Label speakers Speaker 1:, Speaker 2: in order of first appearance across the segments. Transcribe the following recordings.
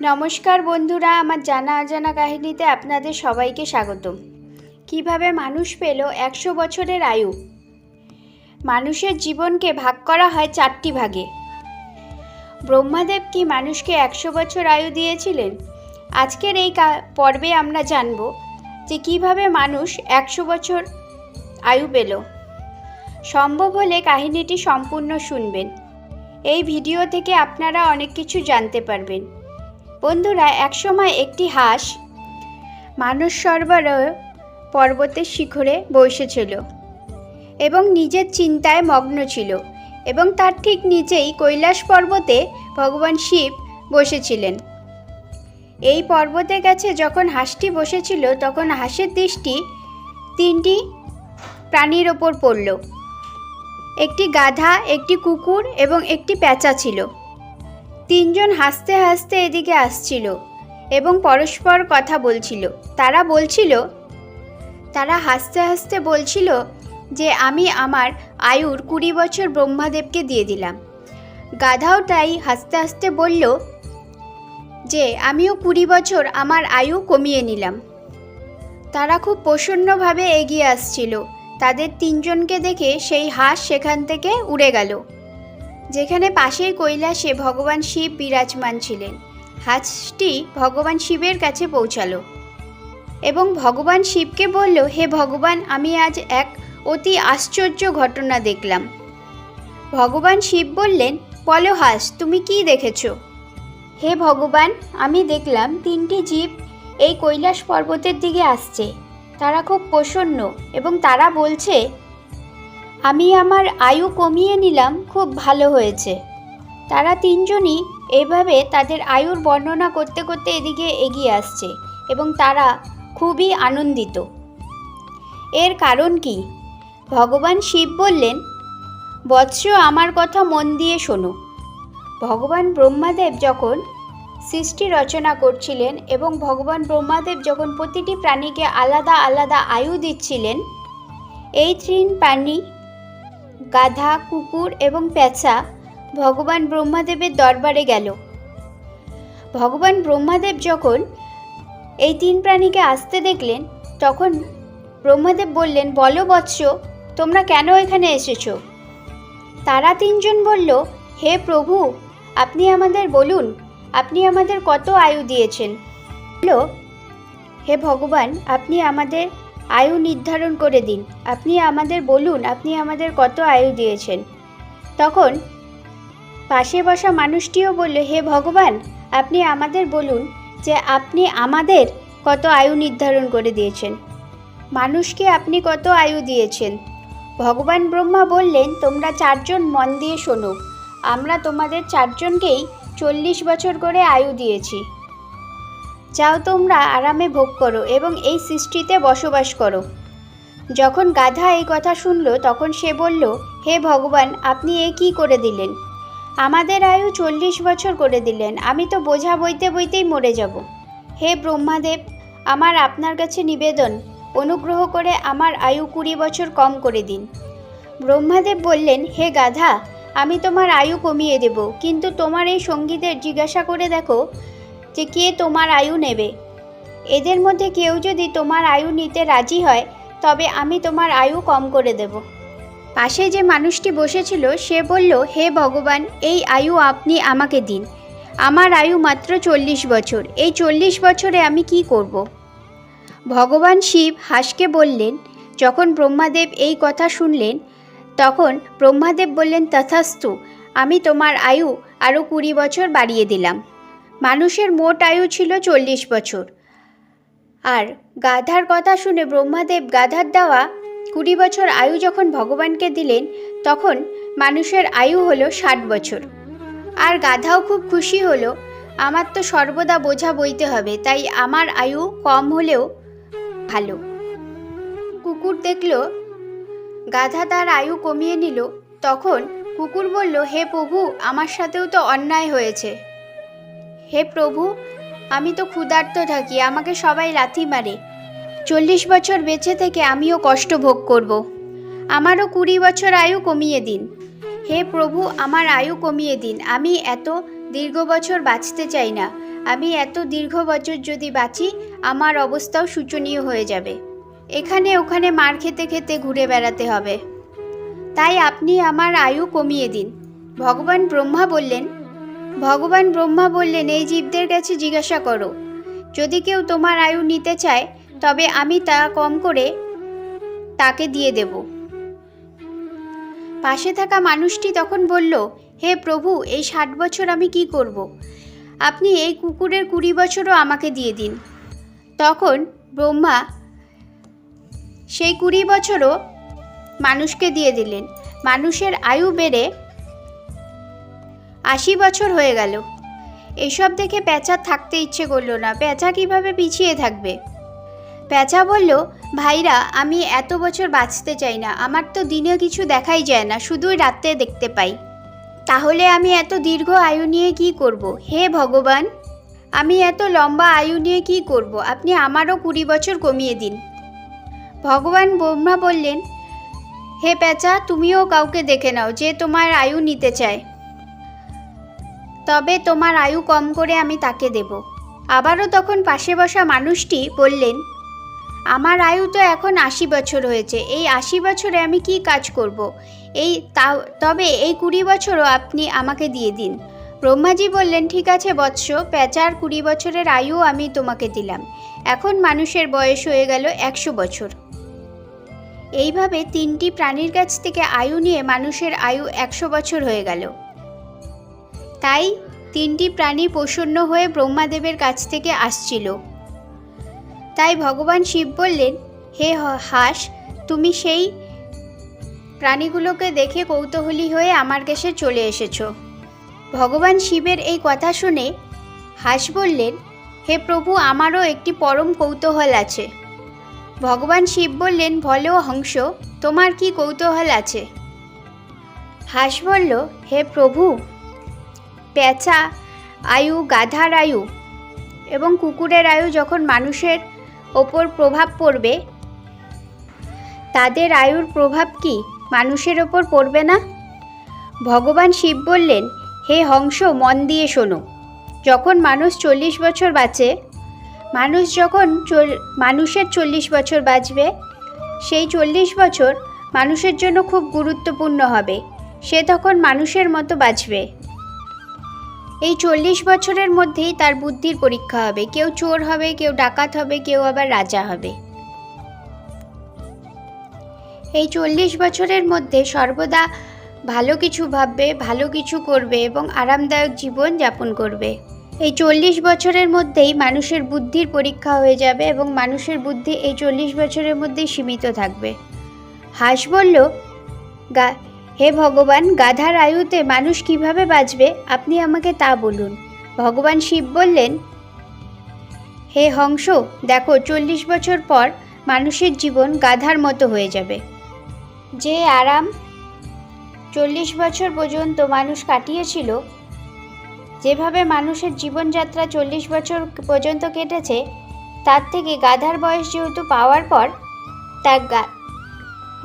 Speaker 1: নমস্কার বন্ধুরা, আমার জানা অজানা কাহিনীতে আপনাদের সবাইকে স্বাগতম। কীভাবে মানুষ পেল একশো বছরের আয়ু? মানুষের জীবনকে ভাগ করা হয় চারটি ভাগে। ব্রহ্মাদেব কি মানুষকে একশো বছর আয়ু দিয়েছিলেন? আজকের এই পর্বে আমরা জানব যে কীভাবে মানুষ একশো বছর আয়ু পেল। সম্ভব হলে কাহিনীটি সম্পূর্ণ শুনবেন। এই ভিডিও থেকে আপনারা অনেক কিছু জানতে পারবেন। বন্ধুরা, একসময় একটি হাঁস মানুষ সরবরাহ পর্বতের শিখরে বসেছিল এবং নিজের চিন্তায় মগ্ন ছিল এবং তার ঠিক নিচেই কৈলাস পর্বতে ভগবান শিব বসেছিলেন। এই পর্বতের কাছে যখন হাঁসটি বসেছিল, তখন হাঁসের দৃষ্টি তিনটি প্রাণীর ওপর পড়ল। একটি গাধা, একটি কুকুর এবং একটি প্যাঁচা ছিল। তিনজন হাসতে হাসতে এদিকে আসছিল এবং পরস্পর কথা বলছিল। তারা বলছিল, তারা হাসতে হাসতে বলছিল যে আমি আমার আয়ুর কুড়ি বছর ব্রহ্মাদেবকে দিয়ে দিলাম। গাধাও তাই হাসতে হাসতে বলল যে আমিও কুড়ি বছর আমার আয়ু কমিয়ে নিলাম। তারা খুব প্রসন্নভাবে এগিয়ে আসছিল। তাদের তিনজনকে দেখে সেই হাঁস সেখান থেকে উড়ে গেল। যেখানে পাশেই কৈলাসে ভগবান শিব বিরাজমান ছিলেন। হাঁসটি ভগবান শিবের কাছে পৌঁছালো এবং ভগবান শিবকে বলল, হে ভগবান, আমি আজ এক অতি আশ্চর্য ঘটনা দেখলাম। ভগবান শিব বললেন, বলো হাঁস তুমি কি দেখেছ? হে ভগবান, আমি দেখলাম তিনটি জীব এই কৈলাস পর্বতের দিকে আসছে। তারা খুব প্রসন্ন এবং তারা বলছে আমি আমার আয়ু কমিয়ে নিলাম, খুব ভালো হয়েছে। তারা তিনজনই এভাবে তাদের আয়ুর বর্ণনা করতে করতে এদিকে এগিয়ে আসছে এবং তারা খুবই আনন্দিত। এর কারণ কি? ভগবান শিব বললেন, বৎস আমার কথা মন দিয়ে শোনো। ভগবান ব্রহ্মাদেব যখন সৃষ্টি রচনা করছিলেন এবং ভগবান ব্রহ্মাদেব যখন প্রতিটি প্রাণীকে আলাদা আলাদা আয়ু দিচ্ছিলেন, এই তিন প্রাণী গাধা, কুকুর এবং পেঁচা ভগবান ব্রহ্মাদেবের দরবারে গেল। ভগবান ব্রহ্মাদেব যখন এই তিন প্রাণীকে আসতে দেখলেন, তখন ব্রহ্মাদেব বললেন, বলো বৎস, তোমরা কেন এখানে এসেছ? তারা তিনজন বলল, হে প্রভু, আপনি আমাদের বলুন, আপনি আমাদের কত আয়ু দিয়েছেন? বলল, হে ভগবান, আপনি আমাদের আয়ু নির্ধারণ করে দিন। আপনি আমাদের বলুন, আপনি আমাদের কত আয়ু দিয়েছেন? তখন পাশে বসা মানুষটিও বলল, হে ভগবান, আপনি আমাদের বলুন যে আপনি আমাদের কত আয়ু নির্ধারণ করে দিয়েছেন? মানুষকে আপনি কত আয়ু দিয়েছেন? ভগবান ব্রহ্মা বললেন, তোমরা চারজন মন দিয়ে শোনো। আমরা তোমাদের চারজনকেই চল্লিশ বছর করে আয়ু দিয়েছি। যাও তোমরা আরামে ভোগ করো এবং এই সৃষ্টিতে বসবাস করো। যখন গাধা এই কথা শুনল, তখন সে বলল, হে ভগবান, আপনি এ কী করে দিলেন? আমাদের আয়ু চল্লিশ বছর করে দিলেন, আমি তো বোঝা বইতে বইতেই মরে যাব। হে ব্রহ্মাদেব, আমার আপনার কাছে নিবেদন, অনুগ্রহ করে আমার আয়ু কুড়ি বছর কম করে দিন। ব্রহ্মাদেব বললেন, হে গাধা, আমি তোমার আয়ু কমিয়ে দেব, কিন্তু তোমার এই সঙ্গীদের জিজ্ঞাসা করে দেখো যে কে তোমার আয়ু নেবে। এদের মধ্যে কেউ যদি তোমার আয়ু নিতে রাজি হয়, তবে আমি তোমার আয়ু কম করে দেব। পাশে যে মানুষটি বসেছিল, সে বলল, হে ভগবান, এই আয়ু আপনি আমাকে দিন। আমার আয়ু মাত্র চল্লিশ বছর। এই চল্লিশ বছরে আমি কি করব। ভগবান শিব হাঁসকে বললেন, যখন ব্রহ্মাদেব এই কথা শুনলেন, তখন ব্রহ্মাদেব বললেন, তথাস্তু, আমি তোমার আয়ু আরও কুড়ি বছর বাড়িয়ে দিলাম। মানুষের মোট আয়ু ছিল চল্লিশ বছর। আর গাধার কথা শুনে ব্রহ্মাদেব গাধার দেওয়া কুড়ি বছর আয়ু যখন ভগবানকে দিলেন, তখন মানুষের আয়ু হলো ষাট বছর। আর গাধাও খুব খুশি হলো, আমার তো সর্বদা বোঝা বইতে হবে, তাই আমার আয়ু কম হলেও ভালো। কুকুর দেখল, গাধা তার আয়ু কমিয়ে নিল, তখন কুকুর বলল, হে প্রভু, আমার সাথেও তো অন্যায় হয়েছে। হে প্রভু, আমি তো ক্ষুধার্ত থাকি, আমাকে সবাই লাথি মারে। চল্লিশ বছর বেঁচে থেকে আমিও কষ্ট ভোগ করব। আমারও কুড়ি বছর আয়ু কমিয়ে দিন। হে প্রভু, আমার আয়ু কমিয়ে দিন। আমি এত দীর্ঘ বছর বাঁচতে চাই না। আমি এত দীর্ঘ বছর যদি বাঁচি, আমার অবস্থাও শোচনীয় হয়ে যাবে। এখানে ওখানে মার খেতে খেতে ঘুরে বেড়াতে হবে। তাই আপনি আমার আয়ু কমিয়ে দিন। ভগবান ব্রহ্মা বললেন ভগবান ব্রহ্মা বললেন, এই জীবদের কাছে জিজ্ঞাসা করো। যদি কেউ তোমার আয়ু নিতে চায়, তবে আমি তা কম করে তাকে দিয়ে দেব। পাশে থাকা মানুষটি তখন বলল, হে প্রভু, এই ষাট বছর আমি কি করব। আপনি এই কুকুরের কুড়ি বছরও আমাকে দিয়ে দিন। তখন ব্রহ্মা সেই কুড়ি বছরও মানুষকে দিয়ে দিলেন। মানুষের আয়ু বেড়ে আশি বছর হয়ে গেল। এসব দেখে প্যাঁচা থাকতে ইচ্ছে করল না। প্যাঁচা কীভাবে পিছিয়ে থাকবে? প্যাঁচা বলল, ভাইরা, আমি এত বছর বাঁচতে চাই না। আমার তো দিনে কিছু দেখাই যায় না, শুধুই রাতে দেখতে পাই। তাহলে আমি এত দীর্ঘ আয়ু নিয়ে কি করব? হে ভগবান, আমি এত লম্বা আয়ু নিয়ে কি করব? আপনি আমারও কুড়ি বছর কমিয়ে দিন। ভগবান ব্রহ্মা বললেন, হে প্যাঁচা, তুমিও কাউকে দেখে নাও যে তোমার আয়ু নিতে চায়। তবে তোমার আয়ু কম করে আমি তাকে দেব। আবারও তখন পাশে বসা মানুষটি বললেন, আমার আয়ু তো এখন আশি বছর হয়েছে, এই আশি বছরে আমি কি কাজ করব। এই তা তবে এই কুড়ি বছরও আপনি আমাকে দিয়ে দিন। ব্রহ্মাজি বললেন, ঠিক আছে বৎস প্যাঁচার কুড়ি বছরের আয়ু আমি তোমাকে দিলাম। এখন মানুষের বয়স হয়ে গেল একশো বছর। এইভাবে তিনটি প্রাণীর কাছ থেকে আয়ু নিয়ে মানুষের আয়ু একশো বছর হয়ে গেল। তাই তিনটি প্রাণী প্রসন্ন হয়ে ব্রহ্মাদেবের কাছ থেকে আসছিল। তাই ভগবান শিব বললেন, হে হাঁস, তুমি সেই প্রাণীগুলোকে দেখে কৌতূহলী হয়ে আমার কাছে চলে এসেছ। ভগবান শিবের এই কথা শুনে হাঁস বললেন, হে প্রভু, আমারও একটি পরম কৌতূহল আছে। ভগবান শিব বললেন, বলো হংস, তোমার কি কৌতূহল আছে? হাঁস বলল, হে প্রভু পেঁচা, আয়ু, গাধার আয়ু এবং কুকুরের আয়ু যখন মানুষের ওপর প্রভাব পড়বে, তাদের আয়ুর প্রভাব কি মানুষের ওপর পড়বে না? ভগবান শিব বললেন, হে হংস, মন দিয়ে শোনো। যখন মানুষ চল্লিশ বছর বাঁচে, মানুষ যখন মানুষের চল্লিশ বছর বাঁচবে, সেই চল্লিশ বছর মানুষের জন্য খুব গুরুত্বপূর্ণ হবে। সে তখন মানুষের মতো বাঁচবে। এই চল্লিশ বছরের মধ্যেই তার বুদ্ধির পরীক্ষা হবে। কেউ চোর হবে, কেউ ডাকাত হবে, কেউ আবার রাজা হবে। এই চল্লিশ বছরের মধ্যে সর্বদা ভালো কিছু ভাববে, ভালো কিছু করবে এবং আরামদায়ক জীবন যাপন করবে। এই চল্লিশ বছরের মধ্যেই মানুষের বুদ্ধির পরীক্ষা হয়ে যাবে এবং মানুষের বুদ্ধি এই চল্লিশ বছরের মধ্যেই সীমিত থাকবে। হাঁস বলল, গা হে ভগবান, গাধার আয়ুতে মানুষ কীভাবে বাঁচবে? আপনি আমাকে তা বলুন। ভগবান শিব বললেন, হে হংস, দেখো চল্লিশ বছর পর মানুষের জীবন গাধার মতো হয়ে যাবে। যে আরাম চল্লিশ বছর পর্যন্ত মানুষ কাটিয়েছিল, যেভাবে মানুষের জীবনযাত্রা চল্লিশ বছর পর্যন্ত কেটেছে, তার থেকে গাধার বয়স যেহেতু পাওয়ার পর তার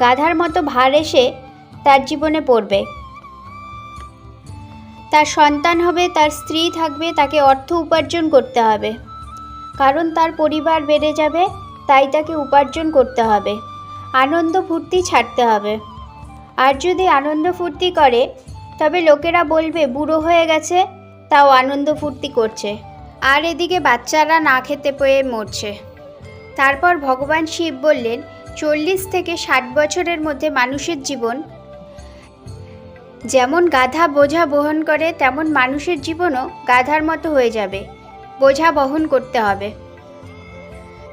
Speaker 1: গাধার মতো ভার এসে তার জীবনে পড়বে। তার সন্তান হবে, তার স্ত্রী থাকবে, তাকে অর্থ উপার্জন করতে হবে। কারণ তার পরিবার বেড়ে যাবে, তাই তাকে উপার্জন করতে হবে। আনন্দ ফুর্তি ছাড়তে হবে। আর যদি আনন্দ ফুর্তি করে, তবে লোকেরা বলবে, বুড়ো হয়ে গেছে, তাও আনন্দ ফুর্তি করছে। আর এদিকে বাচ্চারা না খেতে পেয়ে মরছে। তারপর ভগবান শিব বললেন, চল্লিশ থেকে ষাট বছরের মধ্যে মানুষের জীবন যেমন গাধা বোঝা বহন করে, তেমন মানুষের জীবনও গাধার মতো হয়ে যাবে। বোঝা বহন করতে হবে।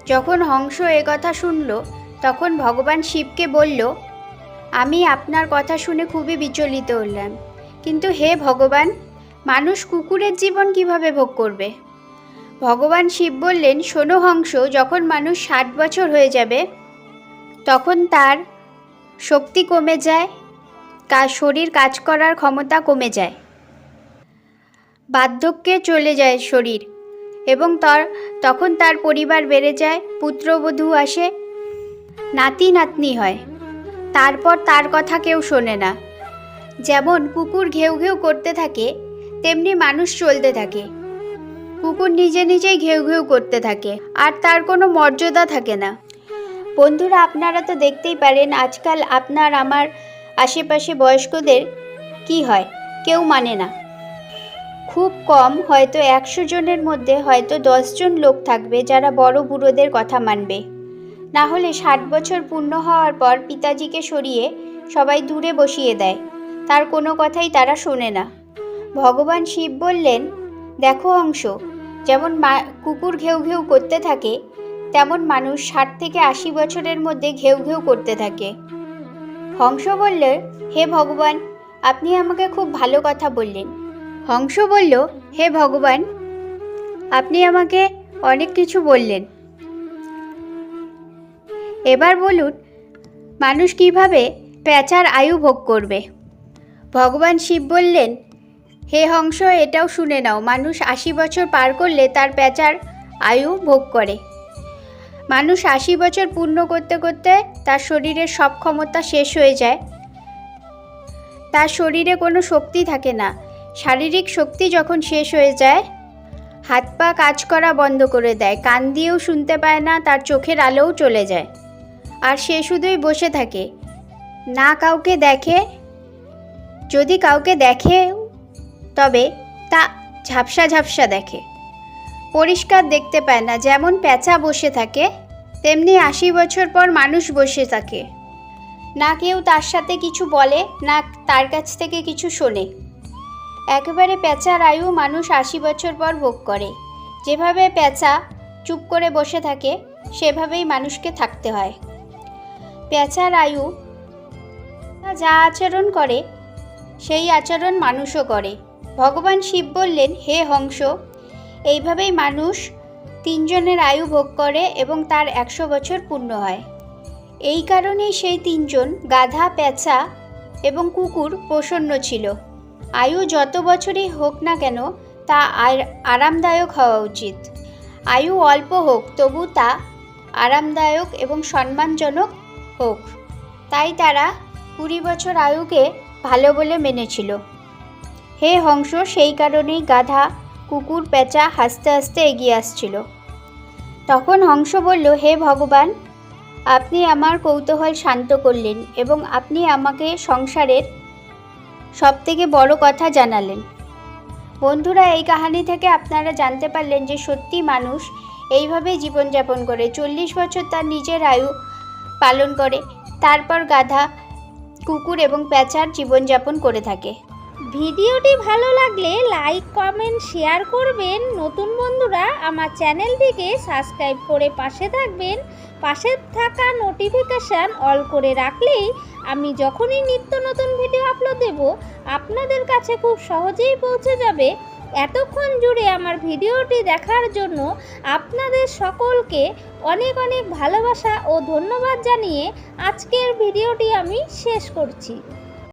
Speaker 1: যখন হংস এ কথা শুনল, তখন ভগবান শিবকে বলল, আমি আপনার কথা শুনে খুবই বিচলিত হলাম। কিন্তু হে ভগবান, মানুষ কুকুরের জীবন কীভাবে ভোগ করবে? ভগবান শিব বললেন, শোনো হংস, যখন মানুষ ষাট বছর হয়ে যাবে, তখন তার শক্তি কমে যায় কাজ শরীর কাজ করার ক্ষমতা কমে যায়। বার্ধক্যে চলে যায় শরীর এবং তার, তখন তার পরিবার বেড়ে যায়, পুত্রবধূ আসে, নাতি নাতনি হয়। তারপর তার কথা কেউ শোনে না। যেমন কুকুর ঘেউ ঘেউ করতে থাকে, তেমনি মানুষ চলতে থাকে। কুকুর নিজে নিজেই ঘেউ ঘেউ করতে থাকে, আর তার কোনো মর্যাদা থাকে না। বন্ধুরা, আপনারা তো দেখতেই পারেন, আজকাল আপনার, আমার আশেপাশে বয়স্কদের কি হয়? কেউ মানে না। খুব কম হয়তো একশো জনের মধ্যে হয়তো দশজন লোক থাকবে যারা বড় বুড়োদের কথা মানবে। না হলে ষাট বছর পূর্ণ হওয়ার পর পিতাজিকে সরিয়ে সবাই দূরে বসিয়ে দেয়। তার কোনো কথাই তারা শোনে না। ভগবান শিব বললেন, দেখো অংশ, যেমন মা কুকুর ঘেউ ঘেউ করতে থাকে, তেমন মানুষ ষাট থেকে আশি বছরের মধ্যে ঘেউ ঘেউ করতে থাকে। হংস বলল, হে ভগবান, আপনি আমাকে খুব ভালো কথা বললেন। হংস বলল, হে ভগবান, আপনি আমাকে অনেক কিছু বললেন। এবার বলুন, মানুষ কীভাবে পেঁচার আয়ু ভোগ করবে? ভগবান শিব বললেন, হে হংস, এটাও শুনে নাও, মানুষ আশি বছর পার করলে তার পেঁচার আয়ু ভোগ করে। মানুষ আশি বছর পূর্ণ করতে করতে তার শরীরের সব ক্ষমতা শেষ হয়ে যায়। তার শরীরে কোনো শক্তি থাকে না। শারীরিক শক্তি যখন শেষ হয়ে যায়, হাত পা কাজ করা বন্ধ করে দেয়। কান দিয়েও শুনতে পায় না, তার চোখের আলোও চলে যায়। আর সে শুধুই বসে থাকে। না কাউকে দেখে, যদি কাউকে দেখে, তবে তা ঝাপসা ঝাপসা দেখে। পরিষ্কার দেখতে পায় না, যেমন পেঁচা বসে থাকে, তেমনি আশি বছর পর মানুষ বসে থাকে। না কেউ তার সাথে কিছু বলে, না তার কাছ থেকে কিছু শোনে। একেবারে পেঁচার আয়ু মানুষ আশি বছর পর ভোগ করে। যেভাবে পেঁচা চুপ করে বসে থাকে, সেভাবেই মানুষকে থাকতে হয়। পেঁচার আয়ু যা আচরণ করে, সেই আচরণ মানুষও করে। ভগবান শিব বললেন, হে হংস এইভাবেই মানুষ তিনজনের আয়ু ভোগ করে এবং তার একশো বছর পূর্ণ হয়। এই কারণেই সেই তিনজন গাধা পেঁচা এবং কুকুর প্রসন্ন ছিল। আয়ু যত বছরই হোক না কেন তা আরামদায়ক হওয়া উচিত। আয়ু অল্প হোক, তবু তা আরামদায়ক এবং সম্মানজনক হোক। তাই তারা কুড়ি বছর আয়ুকে ভালো বলে মেনেছিল। হে হংস, সেই কারণেই গাধা কুকুর পেঁচা হাসতে হাসতে এগিয়ে আসছিল। তখন হংস বলল, হে ভগবান, আপনি আমার কৌতূহল শান্ত করলেন এবং আপনি আমাকে সংসারের সবথেকে বড় কথা জানালেন। বন্ধুরা, এই কাহিনী থেকে আপনারা জানতে পারলেন যে সত্যি মানুষ এইভাবেই জীবনযাপন করে, চল্লিশ বছর তার নিজের আয়ু পালন করে, তারপর গাধা, কুকুর এবং পেঁচার জীবনযাপন করে থাকে।
Speaker 2: ভিডিওটি ভালো লাগলে লাইক, কমেন্ট, শেয়ার করবেন। নতুন বন্ধুরা, আমার চ্যানেলটিকে সাবস্ক্রাইব করে পাশে থাকবেন। পাশে থাকা নোটিফিকেশান অল করে রাখলেই আমি যখনই নিত্য নতুন ভিডিও আপলোড দেব, আপনাদের কাছে খুব সহজেই পৌঁছে যাবে। এতক্ষণ জুড়ে আমার ভিডিওটি দেখার জন্য আপনাদের সকলকে অনেক অনেক ভালোবাসা ও ধন্যবাদ জানিয়ে আজকের ভিডিওটি আমি শেষ করছি।